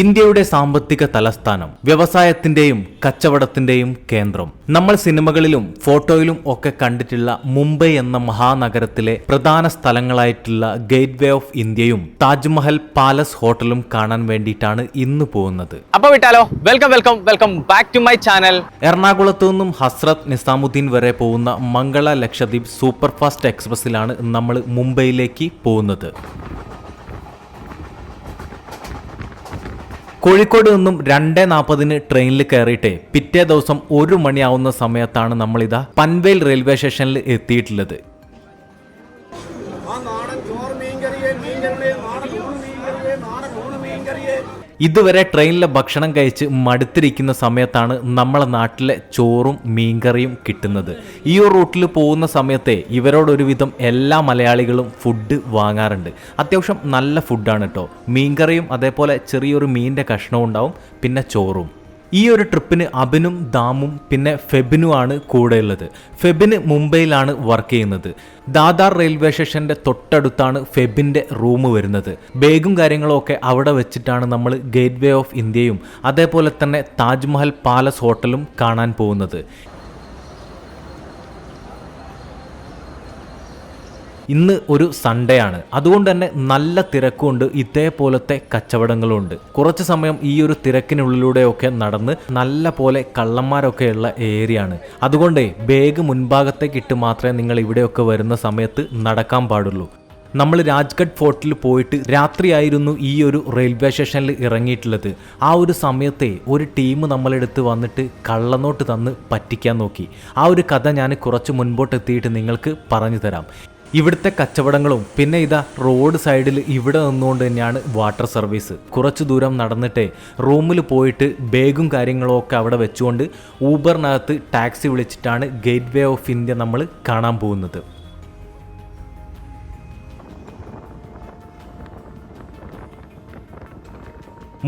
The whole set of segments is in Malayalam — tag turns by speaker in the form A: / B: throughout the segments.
A: ഇന്ത്യയുടെ സാമ്പത്തിക തലസ്ഥാനം വ്യവസായത്തിന്റെയും കച്ചവടത്തിന്റെയും കേന്ദ്രം. നമ്മൾ സിനിമകളിലും ഫോട്ടോയിലും ഒക്കെ കണ്ടിട്ടുള്ള മുംബൈ എന്ന മഹാനഗരത്തിലെ പ്രധാന സ്ഥലങ്ങളായിട്ടുള്ള ഗേറ്റ് വേ ഓഫ് ഇന്ത്യയും താജ്മഹൽ പാലസ് ഹോട്ടലും കാണാൻ വേണ്ടിയിട്ടാണ് ഇന്ന് പോകുന്നത്.
B: അപ്പൊ വിട്ടാലോ? Welcome welcome welcome back to my channel.
A: എറണാകുളത്തു നിന്നും ഹസ്രത് നിസാമുദ്ദീൻ വരെ പോകുന്ന മംഗള ലക്ഷദ്വീപ് സൂപ്പർഫാസ്റ്റ് എക്സ്പ്രസ്സിലാണ് നമ്മൾ മുംബൈയിലേക്ക് പോകുന്നത്. കോഴിക്കോട് നിന്നും രണ്ടേ നാൽപ്പതിന് ട്രെയിനിൽ കയറിയിട്ടേ പിറ്റേ ദിവസം ഒരു മണിയാവുന്ന സമയത്താണ് നമ്മളിതാ പൻവേൽ റെയിൽവേ സ്റ്റേഷനിൽ എത്തിയിട്ടുള്ളത്. ഇതുവരെ ട്രെയിനിലെ ഭക്ഷണം കഴിച്ച് മടുത്തിരിക്കുന്ന സമയത്താണ് നമ്മളെ നാട്ടിലെ ചോറും മീൻകറിയും കിട്ടുന്നത്. ഈ ഒരു റൂട്ടിൽ പോകുന്ന സമയത്തെ ഇവരോടൊരുവിധം എല്ലാ മലയാളികളും ഫുഡ് വാങ്ങാറുണ്ട്. അത്യാവശ്യം നല്ല ഫുഡാണ് കേട്ടോ മീൻകറിയും അതേപോലെ ചെറിയൊരു മീനിന്റെ കഷ്ണവും ഉണ്ടാവും പിന്നെ ചോറും. ഈ ഒരു ട്രിപ്പിന് അബിനും ദാമും പിന്നെ ഫെബിനുമാണ് കൂടെയുള്ളത്. ഫെബിന് മുംബൈയിലാണ് വർക്ക് ചെയ്യുന്നത്. ദാദാർ റെയിൽവേ സ്റ്റേഷന്റെ തൊട്ടടുത്താണ് ഫെബിന്റെ റൂം വരുന്നത്. ബേഗും കാര്യങ്ങളും ഒക്കെ അവിടെ വെച്ചിട്ടാണ് നമ്മൾ ഗേറ്റ് വേ ഓഫ് ഇന്ത്യയും അതേപോലെ തന്നെ താജ്മഹൽ പാലസ് ഹോട്ടലും കാണാൻ പോകുന്നത്. ഇന്ന് ഒരു സൺഡേ ആണ്. അതുകൊണ്ട് തന്നെ നല്ല തിരക്കുണ്ട്. ഇതേപോലത്തെ കച്ചവടങ്ങളുണ്ട്. കുറച്ച് സമയം ഈ ഒരു തിരക്കിനുള്ളിലൂടെയൊക്കെ നടന്ന് നല്ല പോലെ കള്ളന്മാരൊക്കെയുള്ള ഏരിയ ആണ് അതുകൊണ്ടേ ബേഗ് മുൻഭാഗത്തേക്ക് ഇട്ട് മാത്രമേ നിങ്ങൾ ഇവിടെയൊക്കെ വരുന്ന സമയത്ത് നടക്കാൻ പാടുള്ളൂ. നമ്മൾ രാജ്ഘട്ട് ഫോർട്ടിൽ പോയിട്ട് രാത്രിയായിരുന്നു ഈ ഒരു റെയിൽവേ സ്റ്റേഷനിൽ ഇറങ്ങിയിട്ടുള്ളത്. ആ ഒരു സമയത്തെ ഒരു ടീം നമ്മളെടുത്ത് വന്നിട്ട് കള്ളനോട്ട് തന്ന് പറ്റിക്കാൻ നോക്കി. ആ ഒരു കഥ ഞാൻ കുറച്ച് മുൻപോട്ട് എത്തിയിട്ട് നിങ്ങൾക്ക് പറഞ്ഞു തരാം. ഇവിടുത്തെ കച്ചവടങ്ങളും പിന്നെ ഇതാ റോഡ് സൈഡിൽ ഇവിടെ നിന്നുകൊണ്ട് തന്നെയാണ് വാട്ടർ സർവീസ്. കുറച്ച് ദൂരം നടന്നിട്ടേ റൂമിൽ പോയിട്ട് ബാഗും കാര്യങ്ങളും ഒക്കെ അവിടെ വെച്ചുകൊണ്ട് ഊബറിനകത്ത് ടാക്സി വിളിച്ചിട്ടാണ് ഗേറ്റ് വേ ഓഫ് ഇന്ത്യ നമ്മൾ കാണാൻ പോകുന്നത്.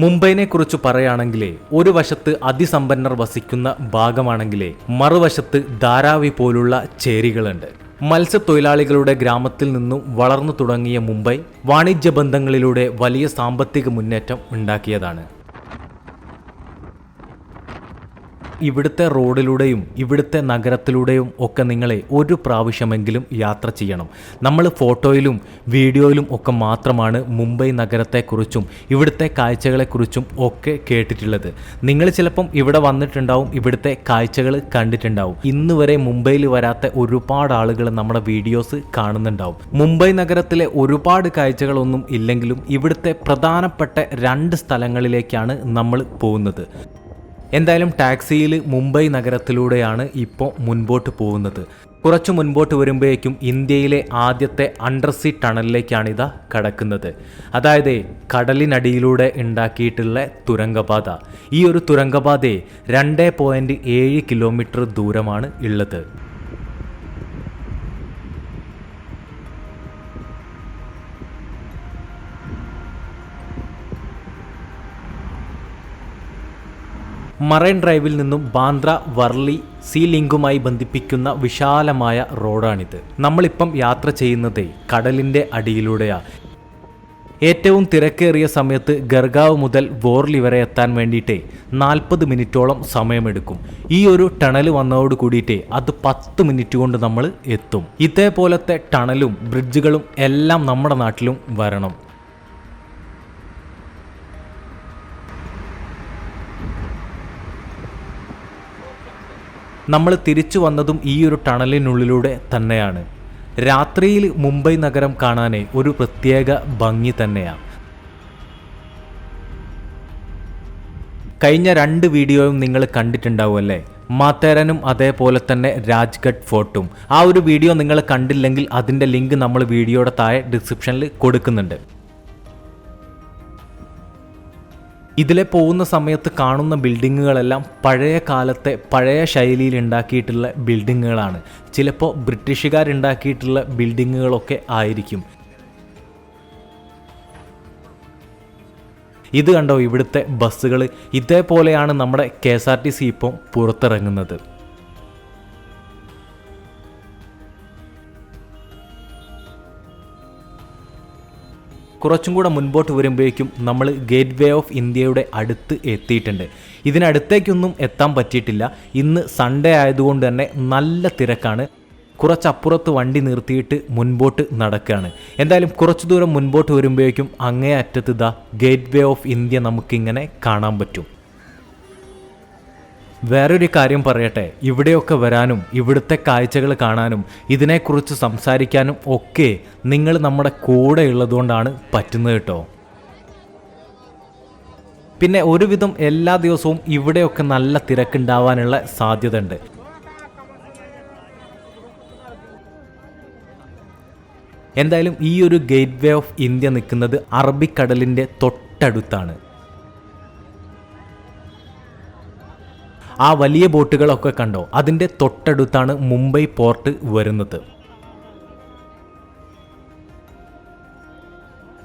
A: മുംബൈനെ കുറിച്ച് പറയുകയാണെങ്കിലേ ഒരു വശത്ത് അതിസമ്പന്നർ വസിക്കുന്ന ഭാഗമാണെങ്കിലേ മറുവശത്ത് ധാരാവി പോലുള്ള ചേരികളുണ്ട്. മത്സ്യത്തൊഴിലാളികളുടെ ഗ്രാമത്തിൽ നിന്നും വളർന്നു തുടങ്ങിയ മുംബൈ വാണിജ്യ ബന്ധങ്ങളിലൂടെ വലിയ സാമ്പത്തിക മുന്നേറ്റം ഉണ്ടാക്കിയതാണ്. ഇവിടുത്തെ റോഡിലൂടെയും ഇവിടുത്തെ നഗരത്തിലൂടെയും ഒക്കെ നിങ്ങളെ ഒരു പ്രാവശ്യമെങ്കിലും യാത്ര ചെയ്യണം. നമ്മൾ ഫോട്ടോയിലും വീഡിയോയിലും ഒക്കെ മാത്രമാണ് മുംബൈ നഗരത്തെക്കുറിച്ചും ഇവിടുത്തെ കാഴ്ചകളെക്കുറിച്ചും ഒക്കെ കേട്ടിട്ടുള്ളത്. നിങ്ങൾ ചിലപ്പം ഇവിടെ വന്നിട്ടുണ്ടാവും ഇവിടുത്തെ കാഴ്ചകൾ കണ്ടിട്ടുണ്ടാവും. ഇന്ന് വരെ മുംബൈയിൽ വരാത്ത ഒരുപാട് ആളുകൾ നമ്മുടെ വീഡിയോസ് കാണുന്നുണ്ടാവും. മുംബൈ നഗരത്തിലെ ഒരുപാട് കാഴ്ചകളൊന്നും ഇല്ലെങ്കിലും ഇവിടുത്തെ പ്രധാനപ്പെട്ട രണ്ട് സ്ഥലങ്ങളിലേക്കാണ് നമ്മൾ പോകുന്നത്. എന്തായാലും ടാക്സിയിൽ മുംബൈ നഗരത്തിലൂടെയാണ് ഇപ്പോൾ മുൻപോട്ട് പോകുന്നത്. കുറച്ച് മുൻപോട്ട് വരുമ്പോഴേക്കും ഇന്ത്യയിലെ ആദ്യത്തെ അണ്ടർസീ ടണലിലേക്കാണിതാ കടക്കുന്നത്. അതായത് കടലിനടിയിലൂടെ ഉണ്ടാക്കിയിട്ടുള്ള തുരങ്കപാത. ഈ ഒരു തുരങ്കപാതയെ രണ്ട് പോയിന്റ് ഏഴ് കിലോമീറ്റർ ദൂരമാണ് ഉള്ളത്. മറൈൻ ഡ്രൈവിൽ നിന്നും ബാന്ദ്ര വർലി സീ ലിങ്കുമായി ബന്ധിപ്പിക്കുന്ന വിശാലമായ റോഡാണിത്. നമ്മളിപ്പം യാത്ര ചെയ്യുന്നതേ കടലിന്റെ അടിയിലൂടെയാണ് ഏറ്റവും തിരക്കേറിയ സമയത്ത് ഗർഗാവ് മുതൽ വോർലി വരെ എത്താൻ വേണ്ടിയിട്ടേ നാൽപ്പത് മിനിറ്റോളം സമയമെടുക്കും. ഈ ഒരു ടണൽ വന്നതോട് കൂടിയിട്ടേ അത് പത്ത് മിനിറ്റ് കൊണ്ട് നമ്മൾ എത്തും. ഇതേപോലത്തെ ടണലും ബ്രിഡ്ജുകളും എല്ലാം നമ്മുടെ നാട്ടിലും വരണം. നമ്മൾ തിരിച്ചു വന്നതും ഈ ഒരു ടണലിനുള്ളിലൂടെ തന്നെയാണ്. രാത്രിയിൽ മുംബൈ നഗരം കാണാനെ ഒരു പ്രത്യേക ഭംഗി തന്നെയാണ് കഴിഞ്ഞ രണ്ട് വീഡിയോയും നിങ്ങൾ കണ്ടിട്ടുണ്ടാവുമല്ലേ മാത്തേരനും അതേപോലെ തന്നെ രാജ്ഘട്ട് ഫോർട്ടും. ആ ഒരു വീഡിയോ നിങ്ങൾ കണ്ടില്ലെങ്കിൽ അതിന്റെ ലിങ്ക് നമ്മൾ വീഡിയോയുടെ താഴെ ഡിസ്ക്രിപ്ഷനിൽ കൊടുക്കുന്നുണ്ട്. ഇതിലെ പോകുന്ന സമയത്ത് കാണുന്ന ബിൽഡിങ്ങുകളെല്ലാം പഴയ കാലത്തെ പഴയ ശൈലിയിൽ ഉണ്ടാക്കിയിട്ടുള്ള ബിൽഡിങ്ങുകളാണ്. ചിലപ്പോൾ ബ്രിട്ടീഷുകാരുണ്ടാക്കിയിട്ടുള്ള ബിൽഡിങ്ങുകളൊക്കെ ആയിരിക്കും. ഇത് കണ്ടോ ഇവിടുത്തെ ബസ്സുകൾ ഇതേപോലെയാണ് നമ്മുടെ K S R T C ഇപ്പം പുറത്തിറങ്ങുന്നത്. കുറച്ചും കൂടെ മുൻപോട്ട് വരുമ്പോഴേക്കും നമ്മൾ ഗേറ്റ് വേ ഓഫ് ഇന്ത്യയുടെ അടുത്ത് എത്തിയിട്ടുണ്ട്. ഇതിനടുത്തേക്കൊന്നും എത്താൻ പറ്റിയിട്ടില്ല. ഇന്ന് സൺഡേ ആയതുകൊണ്ട് തന്നെ നല്ല തിരക്കാണ്. കുറച്ചപ്പുറത്ത് വണ്ടി നിർത്തിയിട്ട് മുൻപോട്ട് നടക്കുകയാണ്. എന്തായാലും കുറച്ച് ദൂരം മുൻപോട്ട് വരുമ്പോഴേക്കും അങ്ങേ അറ്റത്ത് the gate way of India നമുക്കിങ്ങനെ കാണാൻ പറ്റും. വേറൊരു കാര്യം പറയട്ടെ. ഇവിടെയൊക്കെ വരാനും ഇവിടുത്തെ കാഴ്ചകൾ കാണാനും ഇതിനെക്കുറിച്ച് സംസാരിക്കാനും ഒക്കെ നിങ്ങൾ നമ്മുടെ കൂടെ ഉള്ളതുകൊണ്ടാണ് പറ്റുന്നത് കേട്ടോ. പിന്നെ ഒരുവിധം എല്ലാ ദിവസവും ഇവിടെയൊക്കെ നല്ല തിരക്കുണ്ടാവാനുള്ള സാധ്യത ഉണ്ട് എന്തായാലും ഈ ഒരു ഗേറ്റ് വേ ഓഫ് ഇന്ത്യ നിൽക്കുന്നത് അറബിക്കടലിന്റെ തൊട്ടടുത്താണ്. ആ വലിയ ബോട്ടുകളൊക്കെ കണ്ടോ? അതിന്റെ തൊട്ടടുത്താണ് മുംബൈ പോർട്ട് വരുന്നത്.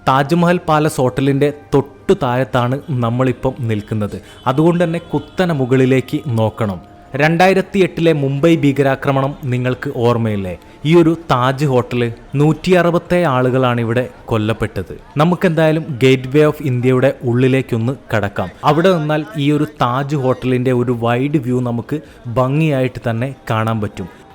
A: താജ്മഹൽ പാലസ് ഹോട്ടലിന്റെ തൊട്ടു താഴത്താണ് നമ്മളിപ്പം നിൽക്കുന്നത്. അതുകൊണ്ട് തന്നെ കുത്തന മുകളിലേക്ക് നോക്കണം. രണ്ടായിരത്തി എട്ടിലെ മുംബൈ ഭീകരാക്രമണം നിങ്ങൾക്ക് ഓർമ്മയില്ലേ? ഈ ഒരു താജ് ഹോട്ടൽ നൂറ്റി അറുപത്തേ ആളുകളാണ് ഇവിടെ കൊല്ലപ്പെട്ടത്. നമുക്കെന്തായാലും ഗേറ്റ് വേ ഓഫ് ഇന്ത്യയുടെ ഉള്ളിലേക്കൊന്ന് കടക്കാം. അവിടെ നിന്നാൽ ഈ ഒരു താജ് ഹോട്ടലിന്റെ ഒരു വൈഡ് വ്യൂ നമുക്ക് ഭംഗിയായിട്ട് തന്നെ കാണാൻ പറ്റും.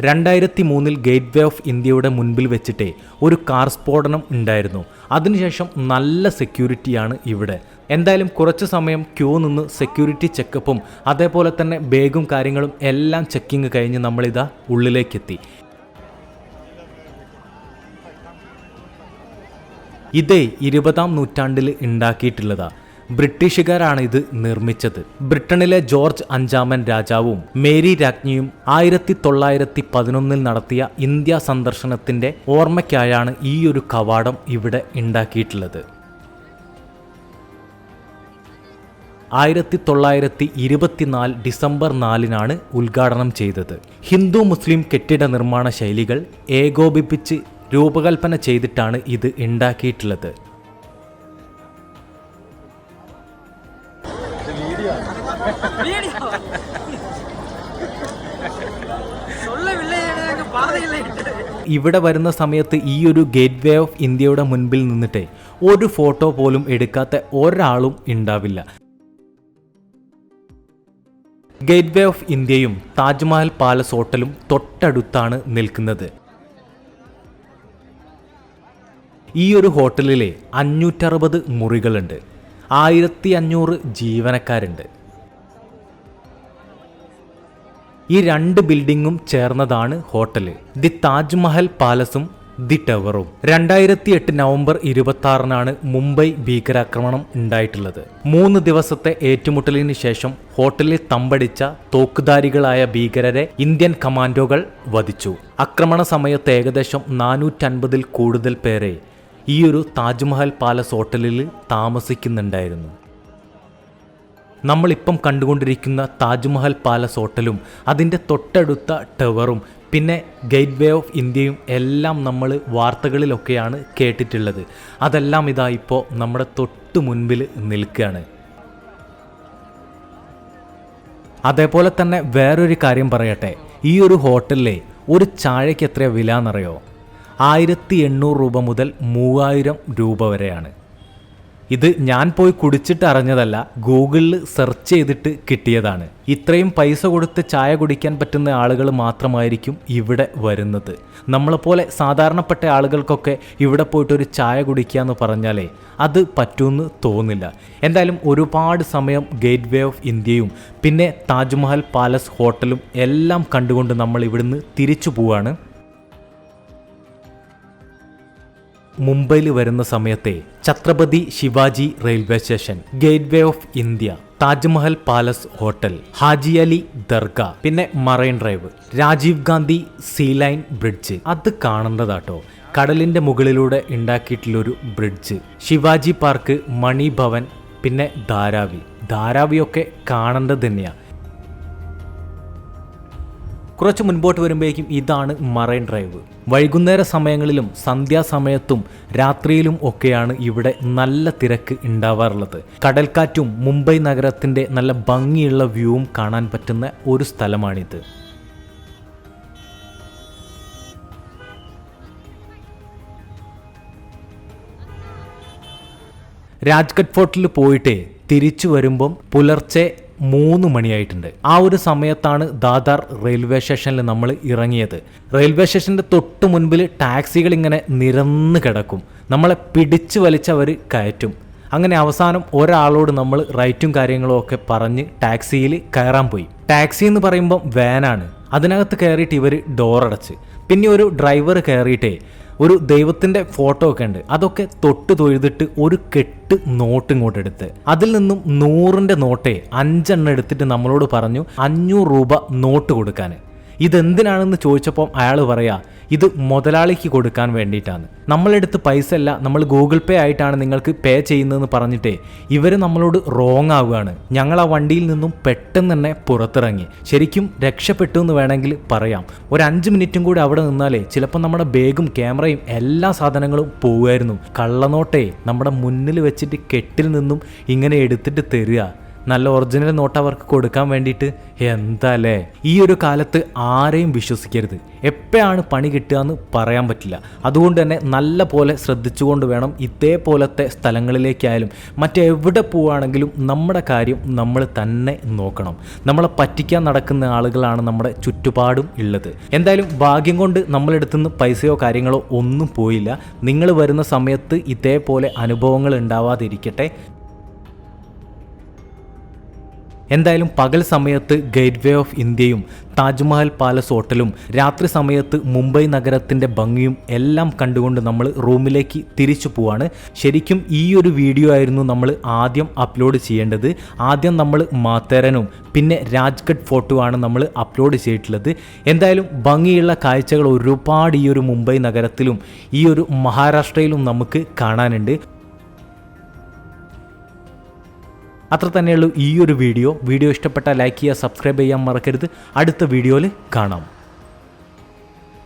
A: രണ്ടായിരത്തി മൂന്നിൽ ഗേറ്റ് വേ ഓഫ് ഇന്ത്യയുടെ മുൻപിൽ വെച്ചിട്ടേ ഒരു കാർ സ്ഫോടനം ഉണ്ടായിരുന്നു. അതിനുശേഷം നല്ല സെക്യൂരിറ്റിയാണ് ഇവിടെ. എന്തായാലും കുറച്ച് സമയം ക്യൂ നിന്ന് സെക്യൂരിറ്റി ചെക്കപ്പും അതേപോലെ തന്നെ ബാഗും കാര്യങ്ങളും എല്ലാം ചെക്കിങ് കഴിഞ്ഞ് നമ്മളിതാ ഉള്ളിലേക്കെത്തി. ഇതേ ഇരുപതാം നൂറ്റാണ്ടിൽ ഉണ്ടാക്കിയിട്ടുള്ളതാ. ബ്രിട്ടീഷുകാരാണ് ഇത് നിർമ്മിച്ചത്. ബ്രിട്ടനിലെ ജോർജ് അഞ്ചാമൻ രാജാവും മേരി രാജ്ഞിയും ആയിരത്തി തൊള്ളായിരത്തി പതിനൊന്നിൽ നടത്തിയ ഇന്ത്യ സന്ദർശനത്തിന്റെ ഓർമ്മയ്ക്കായാണ് ഈ ഒരു കവാടം ഇവിടെ ഉണ്ടാക്കിയിട്ടുള്ളത്. ആയിരത്തി തൊള്ളായിരത്തി ഇരുപത്തിനാല് ഡിസംബർ നാലിനാണ് ഉദ്ഘാടനം ചെയ്തത്. ഹിന്ദു മുസ്ലിം കെട്ടിട നിർമ്മാണ ശൈലികൾ ഏകോപിപ്പിച്ച് രൂപകൽപ്പന ചെയ്തിട്ടാണ് ഇത് ഉണ്ടാക്കിയിട്ടുള്ളത്. ഇവിടെ വരുന്ന സമയത്ത് ഈ ഒരു ഗേറ്റ് വേ ഓഫ് ഇന്ത്യയുടെ മുൻപിൽ നിന്നിട്ട് ഒരു ഫോട്ടോ പോലും എടുക്കാത്ത ഒരാളും ഉണ്ടാവില്ല. ഗേറ്റ് വേ ഓഫ് ഇന്ത്യയും താജ്മഹൽ പാലസ് ഹോട്ടലും തൊട്ടടുത്താണ് നിൽക്കുന്നത്. ഈ ഒരു ഹോട്ടലിലെ അഞ്ഞൂറ്ററുപത് മുറികളുണ്ട്. ആയിരത്തി അഞ്ഞൂറ് ജീവനക്കാരുണ്ട്. ഈ രണ്ട് ബിൽഡിങ്ങും ചേർന്നതാണ് ഹോട്ടൽ ദി താജ്മഹൽ പാലസും ദി ടവറും. രണ്ടായിരത്തി എട്ട് നവംബർ ഇരുപത്തി ആറിനാണ് മുംബൈ ഭീകരാക്രമണം ഉണ്ടായിട്ടുള്ളത്. മൂന്ന് ദിവസത്തെ ഏറ്റുമുട്ടലിന് ശേഷം ഹോട്ടലിൽ തമ്പടിച്ച തോക്കുധാരികളായ ഭീകരരെ ഇന്ത്യൻ കമാൻഡോകൾ വധിച്ചു. ആക്രമണ സമയത്ത് ഏകദേശം നാനൂറ്റൻപതിൽ കൂടുതൽ പേരെ ഈ ഒരു താജ്മഹൽ പാലസ് ഹോട്ടലിൽ താമസിക്കുന്നുണ്ടായിരുന്നു. നമ്മളിപ്പം കണ്ടുകൊണ്ടിരിക്കുന്ന താജ്മഹൽ പാലസ് ഹോട്ടലും അതിന്റെ തൊട്ടടുത്ത ടവറും പിന്നെ ഗേറ്റ് വേ ഓഫ് ഇന്ത്യയും എല്ലാം നമ്മൾ വാർത്തകളിലൊക്കെയാണ് കേട്ടിട്ടുള്ളത്. അതെല്ലാം ഇതാ ഇപ്പോൾ നമ്മുടെ തൊട്ട് മുൻപിൽ നിൽക്കുകയാണ്. അതേപോലെ തന്നെ വേറൊരു കാര്യം പറയട്ടെ. ഈ ഒരു ഹോട്ടലിലെ ഒരു ചായയ്ക്ക് എത്ര വില എന്നറിയോ? ആയിരത്തി എണ്ണൂറ് രൂപ മുതൽ മൂവായിരം രൂപ വരെയാണ്. ഇത് ഞാൻ പോയി കുടിച്ചിട്ട് അറിഞ്ഞതല്ല ഗൂഗിളിൽ സെർച്ച് ചെയ്തിട്ട് കിട്ടിയതാണ്. ഇത്രയും പൈസ കൊടുത്ത് ചായ കുടിക്കാൻ പറ്റുന്ന ആളുകൾ മാത്രമായിരിക്കും ഇവിടെ വരുന്നത്. നമ്മളെപ്പോലെ സാധാരണപ്പെട്ട ആളുകൾക്കൊക്കെ ഇവിടെ പോയിട്ട് ഒരു ചായ കുടിക്കുക എന്ന് പറഞ്ഞാലേ അത് പറ്റുമെന്ന് തോന്നില്ല. എന്തായാലും ഒരുപാട് സമയം ഗേറ്റ് വേ ഓഫ് ഇന്ത്യയും പിന്നെ താജ്മഹൽ പാലസ് ഹോട്ടലും എല്ലാം കണ്ടുകൊണ്ട് നമ്മൾ ഇവിടുന്ന് തിരിച്ചു പോവാണ്. മുംബൈയിൽ വരുന്ന സമയത്തെ Chhatrapati Shivaji Railway Station Gateway of India Taj Mahal Palace Hotel Haji Ali Dargah പിന്നെ Marine Drive Rajiv Gandhi Sea Line Bridge. അത് കാണേണ്ടതാട്ടോ കടലിന്റെ മുകളിലൂടെ ഉണ്ടാക്കിയിട്ടുള്ളൊരു ബ്രിഡ്ജ്. ശിവാജി പാർക്ക് മണി ഭവൻ പിന്നെ ധാരാവി. ധാരാവിയൊക്കെ കാണേണ്ടത് തന്നെയാണ് കുറച്ച് മുൻപോട്ട് വരുമ്പോഴേക്കും ഇതാണ് മറൈൻ ഡ്രൈവ്. വൈകുന്നേര സമയങ്ങളിലും സന്ധ്യാസമയത്തും രാത്രിയിലും ഒക്കെയാണ് ഇവിടെ നല്ല തിരക്ക് ഉണ്ടാവാറുള്ളത്. കടൽക്കാറ്റും മുംബൈ നഗരത്തിന്റെ നല്ല ഭംഗിയുള്ള വ്യൂവും കാണാൻ പറ്റുന്ന ഒരു സ്ഥലമാണിത്. രാജ്ഘട്ട് ഫോർട്ടിൽ പോയിട്ട് തിരിച്ചു വരുമ്പം പുലർച്ചെ മൂന്ന് മണിയായിട്ടുണ്ട്. ആ ഒരു സമയത്താണ് ദാദാർ റെയിൽവേ സ്റ്റേഷനിൽ നമ്മൾ ഇറങ്ങിയത്. റെയിൽവേ സ്റ്റേഷന്റെ തൊട്ട് മുൻപിൽ ടാക്സികൾ ഇങ്ങനെ നിരന്ന് കിടക്കും. നമ്മളെ പിടിച്ചു വലിച്ചവർ കയറ്റും. അങ്ങനെ അവസാനം ഒരാളോട് നമ്മൾ റൈറ്റും കാര്യങ്ങളും ഒക്കെ പറഞ്ഞ് ടാക്സിയിൽ കയറാൻ പോയി. ടാക്സി എന്ന് പറയുമ്പം വാനാണ് അതിനകത്ത് കയറിയിട്ട് ഇവർ ഡോറടച്ച് പിന്നെ ഒരു ഡ്രൈവർ കയറിയിട്ടേ ഒരു ദൈവത്തിന്റെ ഫോട്ടോ ഒക്കെ ഉണ്ട്. അതൊക്കെ തൊട്ട് തൊഴുതിട്ട് ഒരു കെട്ട് നോട്ട് ഇങ്ങോട്ട് എടുത്ത്. അതിൽ നിന്നും നൂറിന്റെ നോട്ടേ അഞ്ചെണ്ണം എടുത്തിട്ട് നമ്മളോട് പറഞ്ഞു അഞ്ഞൂറ് രൂപ നോട്ട് കൊടുക്കാൻ. ഇതെന്തിനാണെന്ന് ചോദിച്ചപ്പോൾ അയാൾ പറയാ ഇത് മുതലാളിക്ക് കൊടുക്കാൻ വേണ്ടിയിട്ടാണ്. നമ്മളെടുത്ത് പൈസ അല്ല നമ്മൾ ഗൂഗിൾ പേ ആയിട്ടാണ് നിങ്ങൾക്ക് പേ ചെയ്യുന്നതെന്ന് പറഞ്ഞിട്ടേ ഇവർ നമ്മളോട് റോങ് ആവുകയാണ്. ഞങ്ങൾ ആ വണ്ടിയിൽ നിന്നും പെട്ടെന്ന് തന്നെ പുറത്തിറങ്ങി. ശരിക്കും രക്ഷപ്പെട്ടു എന്ന് വേണമെങ്കിൽ പറയാം. ഒരു അഞ്ച് മിനിറ്റും കൂടി അവിടെ നിന്നാലേ ചിലപ്പോൾ നമ്മുടെ ബേഗും ക്യാമറയും എല്ലാ സാധനങ്ങളും പോവുമായിരുന്നു. കള്ളനോട്ടേ നമ്മുടെ മുന്നിൽ വെച്ചിട്ട് കെട്ടിൽ നിന്നും ഇങ്ങനെ എടുത്തിട്ട് തരിക. നല്ല ഒറിജിനൽ നോട്ട് അവർക്ക് കൊടുക്കാൻ വേണ്ടിയിട്ട് എന്താല്ലേ ഈ ഒരു കാലത്ത് ആരെയും വിശ്വസിക്കരുത്. എപ്പോഴാണ് പണി കിട്ടുക എന്ന് പറയാൻ പറ്റില്ല. അതുകൊണ്ട് തന്നെ നല്ല പോലെ ശ്രദ്ധിച്ചുകൊണ്ട് വേണം ഇതേപോലത്തെ സ്ഥലങ്ങളിലേക്കായാലും മറ്റെവിടെ പോവുകയാണെങ്കിലും നമ്മുടെ കാര്യം നമ്മൾ തന്നെ നോക്കണം. നമ്മളെ പറ്റിക്കാൻ നടക്കുന്ന ആളുകളാണ് നമ്മുടെ ചുറ്റുപാടും ഉള്ളത്. എന്തായാലും ഭാഗ്യം കൊണ്ട് നമ്മളെടുത്തു നിന്ന് പൈസയോ കാര്യങ്ങളോ ഒന്നും പോയില്ല. നിങ്ങൾ വരുന്ന സമയത്ത് ഇതേപോലെ അനുഭവങ്ങൾ ഉണ്ടാവാതിരിക്കട്ടെ. എന്തായാലും പകൽ സമയത്ത് ഗേറ്റ് വേ ഓഫ് ഇന്ത്യയും താജ്മഹൽ പാലസ് ഹോട്ടലും രാത്രി സമയത്ത് മുംബൈ നഗരത്തിന്റെ ഭംഗിയും എല്ലാം കണ്ടുകൊണ്ട് നമ്മൾ റൂമിലേക്ക് തിരിച്ചു പോവാണ്. ശരിക്കും ഈ ഒരു വീഡിയോ ആയിരുന്നു നമ്മൾ ആദ്യം അപ്ലോഡ് ചെയ്യേണ്ടത്. ആദ്യം നമ്മൾ മാത്തേരനും പിന്നെ രാജ്ഘട്ട് ഫോട്ടോ ആണ് നമ്മൾ അപ്ലോഡ് ചെയ്തിട്ടുള്ളത്. എന്തായാലും ഭംഗിയുള്ള കാഴ്ചകൾ ഒരുപാട് ഈ ഒരു മുംബൈ നഗരത്തിലും ഈ ഒരു മഹാരാഷ്ട്രയിലും നമുക്ക് കാണാനുണ്ട്. അത്ര തന്നെയുള്ളൂ ഈ ഒരു വീഡിയോ. വീഡിയോ ഇഷ്ടപ്പെട്ട ലൈക്ക് ചെയ്യുക സബ്സ്ക്രൈബ് ചെയ്യാൻ മറക്കരുത്. അടുത്ത വീഡിയോയിൽ കാണാം.